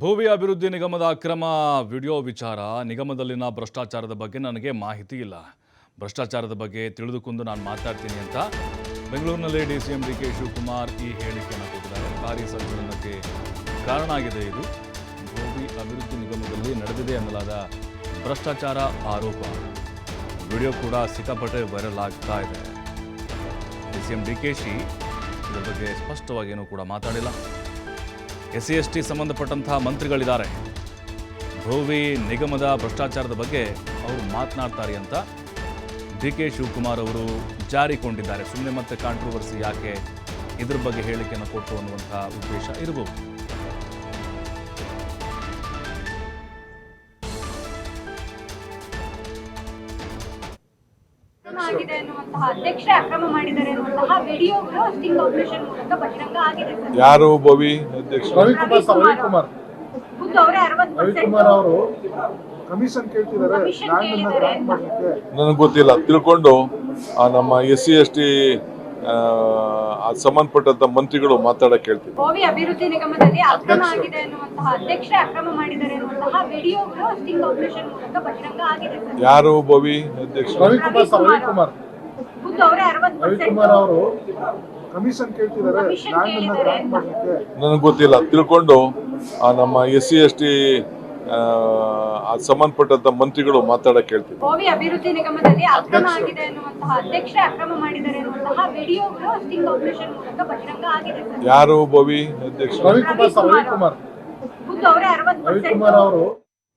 ಭೂವಿ ಅಭಿವೃದ್ಧಿ ನಿಗಮದ ಅಕ್ರಮ ವಿಡಿಯೋ ವಿಚಾರ ನಿಗಮದಲ್ಲಿನ ಭ್ರಷ್ಟಾಚಾರದ ಬಗ್ಗೆ ನನಗೆ ಮಾಹಿತಿ ಇಲ್ಲ. ಭ್ರಷ್ಟಾಚಾರದ ಬಗ್ಗೆ ತಿಳಿದುಕೊಂಡು ನಾನು ಮಾತಾಡ್ತೀನಿ ಅಂತ ಬೆಂಗಳೂರಿನಲ್ಲಿ D C M D K Shivakumar ಈ ಹೇಳಿಕೆಯನ್ನು ಕೊಟ್ಟಿದ್ದಾರೆ ಸರ್ಕಾರಿ ಸಂಚಲನಕ್ಕೆ ಕಾರಣ ಆಗಿದೆ ಇದು. ಭೂಮಿ ಅಭಿವೃದ್ಧಿ ನಿಗಮದಲ್ಲಿ ನಡೆದಿದೆ ಎನ್ನಲಾದ ಭ್ರಷ್ಟಾಚಾರ ಆರೋಪ. ವಿಡಿಯೋ ಕೂಡ ಸಿಕ್ಕಾಪಟ್ಟೆ ವೈರಲ್ ಆಗ್ತಾ ಇದೆ. D C M D K she ಇದರ ಬಗ್ಗೆ ಸ್ಪಷ್ಟವಾಗಿ ಏನೂ ಕೂಡ ಮಾತಾಡಿಲ್ಲ. ಎಸ್ ಸಿ ಎಸ್ ಟಿ ಸಂಬಂಧಪಟ್ಟಂತಹ ಮಂತ್ರಿಗಳಿದ್ದಾರೆ. ಭೂವಿ ನಿಗಮದ ಭ್ರಷ್ಟಾಚಾರದ ಬಗ್ಗೆ ಅವರು ಮಾತನಾಡ್ತಾರೆ ಅಂತ ಡಿ ಕೆ ಶಿವಕುಮಾರ್ ಅವರು ಜಾರಿಕೊಂಡಿದ್ದಾರೆ. ಸುಮ್ಮನೆ ಮತ್ತೆ ಕಾಂಟ್ರವರ್ಸಿ ಯಾಕೆ ಇದ್ರ ಬಗ್ಗೆ ಹೇಳಿಕೆಯನ್ನು ಕೊಟ್ಟು ಅನ್ನುವಂತಹ ಉದ್ದೇಶ ಇರಬಹುದು ಅಧ್ಯಕ್ಷ ಅಕ್ರಮ ಮಾಡಿದ್ದಾರೆ ಅನ್ನುವಂತಹ ವಿಡಿಯೋಗಳು ಸ್ಟಿಂಗ್ ಆಪರೇಷನ್ ಮೂಲಕ ಬಹಿರಂಗ ಆಗಿದೆ ಸರ್. ಯಾರು ಭವಿ ಅಧ್ಯಕ್ಷ ರವಿಕುಮಾರ್ ಸರ್ ರವಿಕುಮಾರ್ ಖುದ್ದು ಅವರೇ ಅರವತ್ತು ರವಿಕುಮಾರ್ ಅವರು ಕಮಿಷನ್ ಕೇಳ್ತಿದ್ದಾರೆ Commission ಲ್ಯಾಂಡ್ ಅನ್ನ ಕೇಳಿದ್ದಾರೆ. ಗ್ರಾಂಟ್ ಮಾಡ್ಲಿಕ್ಕೆ. ನನಗೆ ಗೊತ್ತಿಲ್ಲ. ತಿಳ್ಕೊಂಡು ಆ ನಮ್ಮ ಎಸ್ ಸಿ ಎಸ್ ಟಿ ಸಂಬಂಧಪಟ್ಟಂತ ಮಂತ್ರಿಗಳು ಮಾತಾಡಕ್ ಹೇಳ್ತೀನಿ. ಅಭಿವೃದ್ಧಿ ನಿಗಮದಲ್ಲಿ ಅಕ್ರಮ ಆಗಿದೆ ಅನ್ನುವಂತಹ ಅಧ್ಯಕ್ಷರೇ ಅಕ್ರಮ ಮಾಡಿದ್ದಾರೆ ಅನ್ನುವಂತಹ ವಿಡಿಯೋಗಳು ಸ್ಟಿಂಗ್ ಆಪರೇಷನ್ ಮೂಲಕ ಬಹಿರಂಗ ಆಗಿದೆ ಸರ್. ಯಾರು ಭವಿ ಅಧ್ಯಕ್ಷ ರವಿಕುಮಾರ್ ಸರ್ ರವಿಕುಮಾರ್ ರವಿಕುಮಾರ್ ಅವರು ಕಮಿಷನ್ ಕೇಳ್ತಿದ್ದಾರೆ. ನನಗೆ ಗೊತ್ತಿಲ್ಲ ತಿಳ್ಕೊಂಡು ಆ ನಮ್ಮ ಎಸ್ ಸಿ ಎಸ್ ಟಿ ಸಂಬಂಧಪಟ್ಟಂತ ಮಂತ್ರಿಗಳು ಮಾತಾಡಕ್ ಹೇಳ್ತೀವಿ ಗೋವಿ ಅಭಿವೃದ್ಧಿ ನಿಗಮದಲ್ಲಿ ಅಕ್ರಮ ಆಗಿದೆ ಅನ್ನುವಂತಹ ಅಧ್ಯಕ್ಷರೇ ಅಕ್ರಮ ಮಾಡಿದ್ದಾರೆ ಅನ್ನುವಂತಹ ವಿಡಿಯೋಗಳು ಸ್ಟಿಂಗ್ ಆಪರೇಷನ್ ಮೂಲಕ ಬಹಿರಂಗ ಆಗಿದೆ ಸರ್. ಯಾರು ಭವಿ ಅಧ್ಯಕ್ಷ ರವಿಕುಮಾರ್ ಸರ್ ರವಿಕುಮಾರ್. ರವಿಕುಮಾರ್. ಅವರು